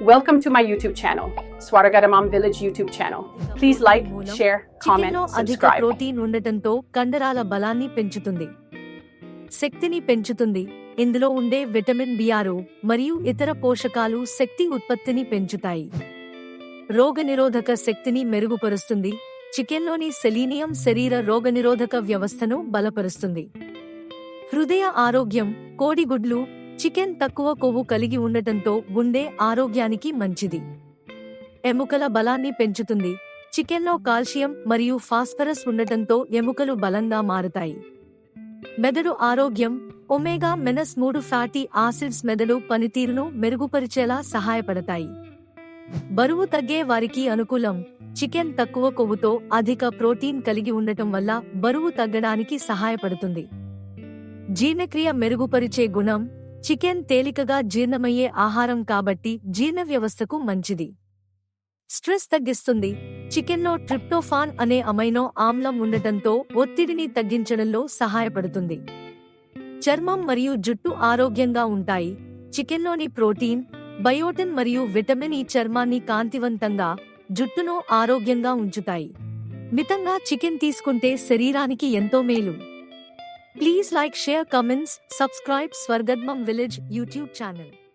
Welcome to my YouTube channel, Swaragadamam Village YouTube channel. Please like, share, comment, అధిక subscribe. Protein ఉండటంతో కండరాల బలాన్ని పెంచుతుంది. శక్తిని పెంచుతుంది. ఇందులో ఉండే విటమిన్ బి ఆరు మరియు ఇతర పోషకాలు శక్తి ఉత్పత్తిని పెంచుతాయి. రోగనిరోధక శక్తిని మెరుగుపరుస్తుంది. చికెన్లోని సెలీనియం శరీర రోగనిరోధక వ్యవస్థను బలపరుస్తుంది. హృదయ ఆరోగ్యం కోడిగుడ్లు చికెన్ తక్కువ కొవ్వు కలిగి ఉండటంతో గుండె ఆరోగ్యానికి మంచిది. ఎముకల బలాన్ని పెంచుతుంది. చికెన్లో కాల్షియం మరియు ఫాస్ఫరస్ ఉండటంతో ఎముకలు బలంగా మారుతాయి. మెదడు ఆరోగ్యం ఒమేగా మెనస్ మూడు ఫ్యాటీ ఆసిడ్స్ మెదడు పనితీరును మెరుగుపరిచేలా సహాయపడతాయి. బరువు తగ్గే వారికి అనుకూలం. చికెన్ తక్కువ కొవ్వుతో అధిక ప్రోటీన్ కలిగి ఉండటం వల్ల బరువు తగ్గడానికి సహాయపడుతుంది. జీర్ణక్రియ మెరుగుపరిచే గుణం చికెన్ తేలికగా జీర్ణమయ్యే ఆహారం కాబట్టి జీర్ణ వ్యవస్థకు మంచిది. స్ట్రెస్ తగ్గిస్తుంది. చికెన్లో ట్రిప్టోఫాన్ అనే అమైనో ఆమ్లం ఉండటంతో ఒత్తిడిని తగ్గించడంలో సహాయపడుతుంది. చర్మం మరియు జుట్టు ఆరోగ్యంగా ఉంటాయి. చికెన్లోని ప్రోటీన్ బయోటిన్ మరియు విటమిన్ ఈ చర్మాన్ని కాంతివంతంగా జుట్టును ఆరోగ్యంగా ఉంచుతాయి. మితంగా చికెన్ తీసుకుంటే శరీరానికి ఎంతో మేలు. Please like, share, comments, subscribe Swargadmam Village YouTube channel.